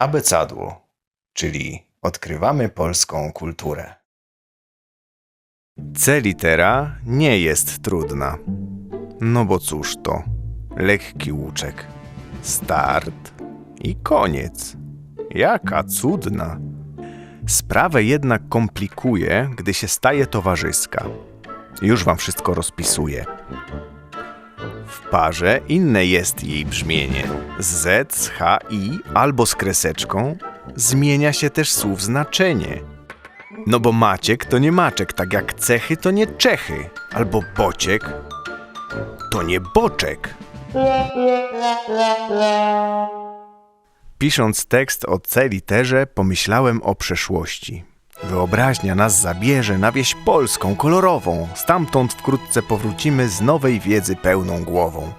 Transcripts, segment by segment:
Abecadło, czyli odkrywamy polską kulturę. C litera nie jest trudna. No bo cóż to? Lekki łuczek. Start i koniec. Jaka cudna. Sprawę jednak komplikuje, gdy się staje towarzyska. Już wam wszystko rozpisuję. Parze inne jest jej brzmienie. Z, z H, I albo z kreseczką zmienia się też słów znaczenie. No bo Maciek to nie Maczek, tak jak cechy to nie Czechy, albo Bociek to nie Boczek. Pisząc tekst o C literze, pomyślałem o przeszłości. Wyobraźnia nas zabierze na wieś polską, kolorową. Stamtąd wkrótce powrócimy z nowej wiedzy pełną głową.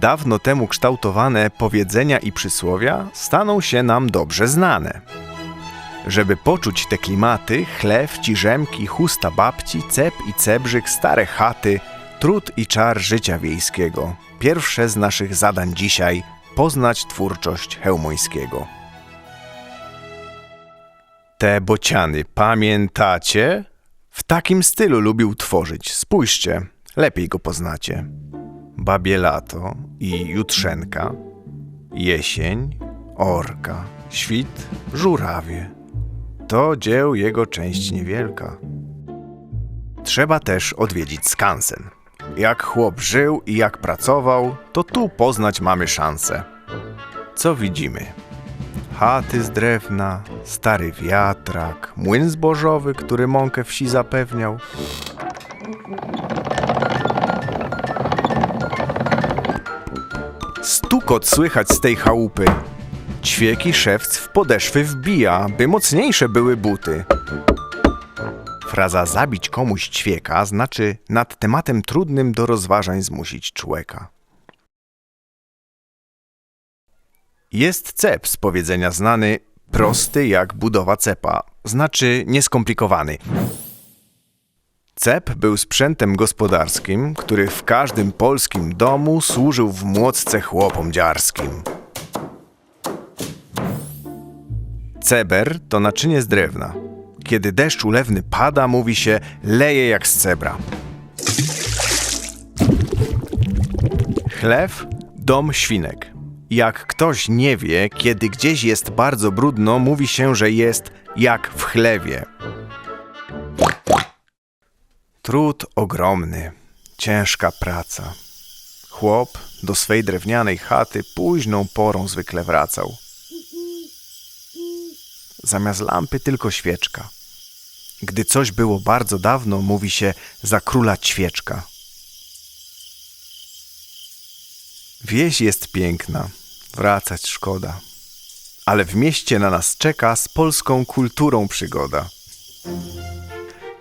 Dawno temu kształtowane powiedzenia i przysłowia staną się nam dobrze znane. Żeby poczuć te klimaty, chlew, ciżemki, chusta babci, cep i cebrzyk, stare chaty, trud i czar życia wiejskiego. Pierwsze z naszych zadań dzisiaj poznać twórczość Chełmońskiego. Te bociany pamiętacie? W takim stylu lubił tworzyć. Spójrzcie, lepiej go poznacie. Babie lato i jutrzenka, jesień, orka, świt, żurawie. To dzieł jego część niewielka. Trzeba też odwiedzić skansen. Jak chłop żył i jak pracował, to tu poznać mamy szansę. Co widzimy? Chaty z drewna, stary wiatrak, młyn zbożowy, który mąkę wsi zapewniał. Stukot słychać z tej chałupy. Ćwieki szewc w podeszwy wbija, by mocniejsze były buty. Fraza zabić komuś ćwieka znaczy nad tematem trudnym do rozważań zmusić człowieka. Jest cep z powiedzenia znany, prosty jak budowa cepa, znaczy nieskomplikowany. Cep był sprzętem gospodarskim, który w każdym polskim domu służył w młocce chłopom dziarskim. Ceber to naczynie z drewna. Kiedy deszcz ulewny pada, mówi się leje jak z cebra. Chlew, dom świnek. Jak ktoś nie wie, kiedy gdzieś jest bardzo brudno, mówi się, że jest jak w chlewie. Trud ogromny, ciężka praca. Chłop do swej drewnianej chaty późną porą zwykle wracał. Zamiast lampy tylko świeczka. Gdy coś było bardzo dawno, mówi się za króla ćwieczka. Wieś jest piękna, wracać szkoda. Ale w mieście na nas czeka z polską kulturą przygoda.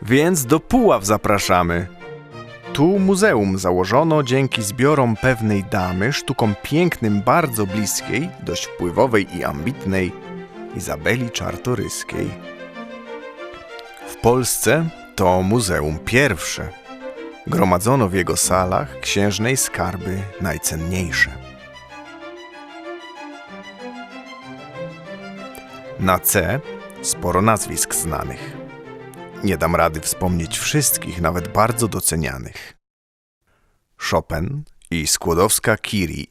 Więc do Puław zapraszamy. Tu muzeum założono dzięki zbiorom pewnej damy, sztukom pięknym, bardzo bliskiej, dość wpływowej i ambitnej Izabeli Czartoryskiej. W Polsce to muzeum pierwsze. Gromadzono w jego salach księżnej skarby najcenniejsze. Na C sporo nazwisk znanych. Nie dam rady wspomnieć wszystkich, nawet bardzo docenianych. Chopin i Skłodowska-Curie.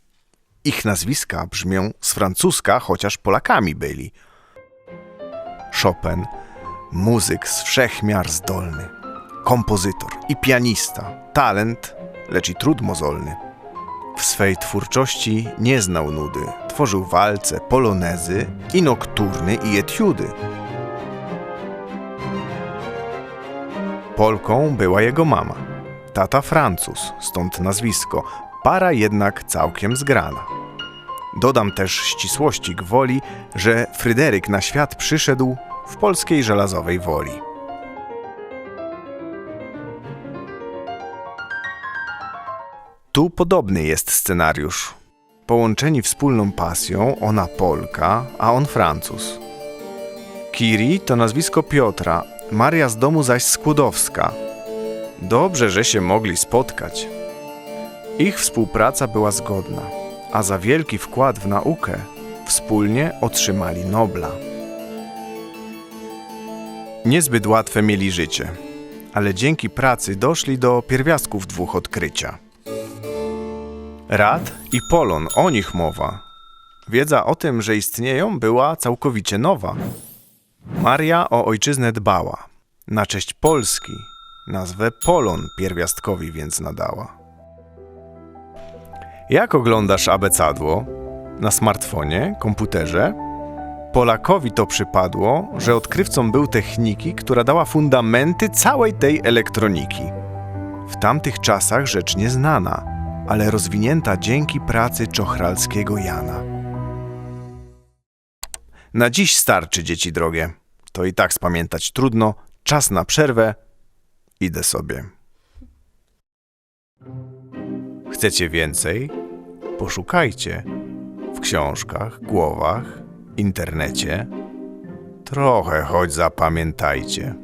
Ich nazwiska brzmią z francuska, chociaż Polakami byli. Chopin, muzyk z wszechmiar zdolny, kompozytor i pianista, talent, lecz i trud mozolny. W swej twórczości nie znał nudy, tworzył walce, polonezy i nokturny i etiudy. Polką była jego mama. Tata Francuz, stąd nazwisko, para jednak całkiem zgrana. Dodam też ścisłości gwoli, że Fryderyk na świat przyszedł w polskiej żelazowej woli. Tu podobny jest scenariusz. Połączeni wspólną pasją, ona Polka, a on Francuz. Kiri to nazwisko Piotra, Maria z domu zaś Skłodowska. Dobrze, że się mogli spotkać. Ich współpraca była zgodna, a za wielki wkład w naukę wspólnie otrzymali Nobla. Niezbyt łatwe mieli życie, ale dzięki pracy doszli do pierwiastków dwóch odkrycia. Rad i Polon, o nich mowa. Wiedza o tym, że istnieją, była całkowicie nowa. Maria o ojczyznę dbała. Na cześć Polski nazwę Polon pierwiastkowi więc nadała. Jak oglądasz abecadło? Na smartfonie, komputerze? Polakowi to przypadło, że odkrywcą był techniki, która dała fundamenty całej tej elektroniki. W tamtych czasach rzecz nieznana, ale rozwinięta dzięki pracy czochralskiego Jana. Na dziś starczy, dzieci drogie. To i tak spamiętać trudno. Czas na przerwę. Idę sobie. Chcecie więcej? Poszukajcie w książkach, głowach, internecie. Trochę choć zapamiętajcie.